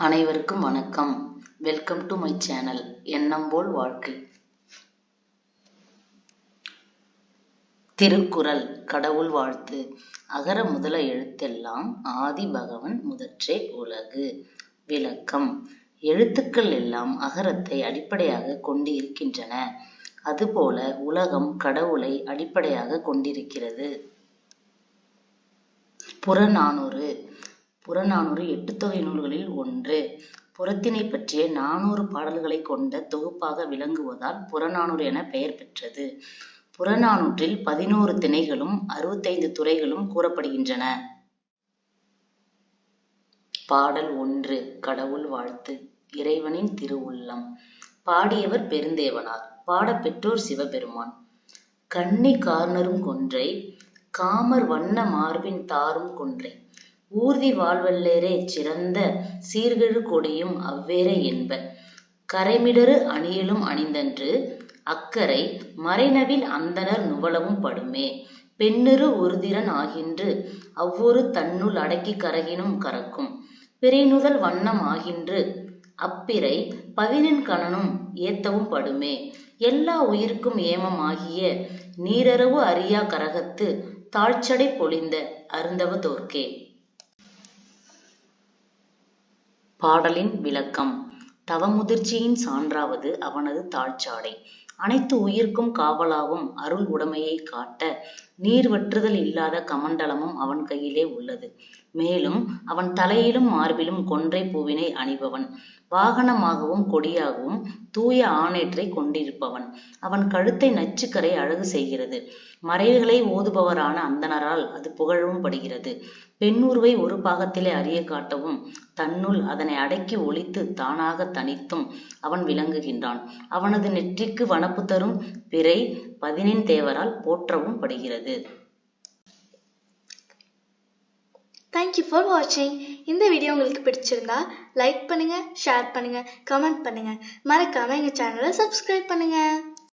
அனைவருக்கும் வணக்கம். Welcome to my channel எண்ணம் போல் வாழ்க்கை திருக்குறள் கடவுள் வாழ்த்து. அகர முதல எழுத்தெல்லாம் ஆதி பகவன் முதற்றே உலகு. விளக்கம். எழுத்துக்கள் எல்லாம் அகரத்தை அடிப்படையாக கொண்டு இருக்கின்றன அதுபோல உலகம் கடவுளை அடிப்படையாக கொண்டிருக்கிறது. புறநானூறு. புறநானூறு எட்டுத்தொகை நூல்களில் ஒன்று. புறத்தினை பற்றிய நானூறு பாடல்களை கொண்ட தொகுப்பாக விளங்குவதால் புறநானூறு என பெயர் பெற்றது. புறநானூற்றில் பதினோரு திணைகளும் அறுபத்தைந்து துறைகளும் கூறப்படுகின்றன. பாடல் ஒன்று. கடவுள் வாழ்த்து. இறைவனின் திருவுள்ளம். பாடியவர் பெருந்தேவனார். பாடப் பெற்றோர் சிவபெருமான். கன்னி கார்னரும் கொன்றை காமர் வண்ண மார்பின் தாரும் கொன்றை. ஊர்தி வாழ்வல்லேரே சிறந்த சீர்கெழு கொடியும் அவ்வேறே என்ப கரைமிடறு அணியலும் அணிந்தன்று அக்கரை மறைநவில் அந்தணர் நுவலவும் படுமே. பெண்ணிரு உறுதிறன் ஆகின்று அவ்வொரு தன்னுள் அடக்கி கரகினும் கரக்கும். பிறைநுதல் வண்ணம் ஆகின்று அப்பிறை பதினெண் கணனும் ஏத்தவும் படுமே. எல்லா உயிர்க்கும் ஏமம் ஆகிய நீரறவு அறியா கரகத்து தாழ்ச்சடை பொழிந்த அருந்தவ தோற்கே. பாடலின் விளக்கம். தவமுதிர்ச்சியின் சான்றாவது அவனது தாழ்ச்சாடை. அனைத்து உயிர்க்கும் காவலாவும் அருள் உடைமையை காட்ட நீர் வற்றுதல் இல்லாத கமண்டலமும் அவன் கையிலே உள்ளது. மேலும் அவன் தலையிலும் மார்பிலும் கொன்றை பூவினை அணிபவன். வாகனமாகவும் கொடியாகவும் தூய ஆணேற்றை கொண்டிருப்பவன். அவன் கழுத்தை நச்சுக்கரை அழகு செய்கிறது. மறைவுகளை ஓதுபவரான அந்தனரால் அது புகழவும் படுகிறது. பெண்ணுருவை ஒரு பாகத்திலே அறிய காட்டவும் தன்னுள் அதனை அடக்கி ஒழித்து தானாக தனித்தும் அவன் விளங்குகின்றான். அவனது நெற்றிக்கு வனப்பு தரும் பிறை பதினெண் தேவரால் போற்றவும் படுகிறது. தேங்க்யூ ஃபார் வாட்சிங் இந்த வீடியோ உங்களுக்கு பிடிச்சிருந்தா லைக் பண்ணுங்கள் ஷேர் பண்ணுங்கள் கமெண்ட் பண்ணுங்கள் மறக்காமல் எங்கள் சேனலை சப்ஸ்கிரைப் பண்ணுங்கள்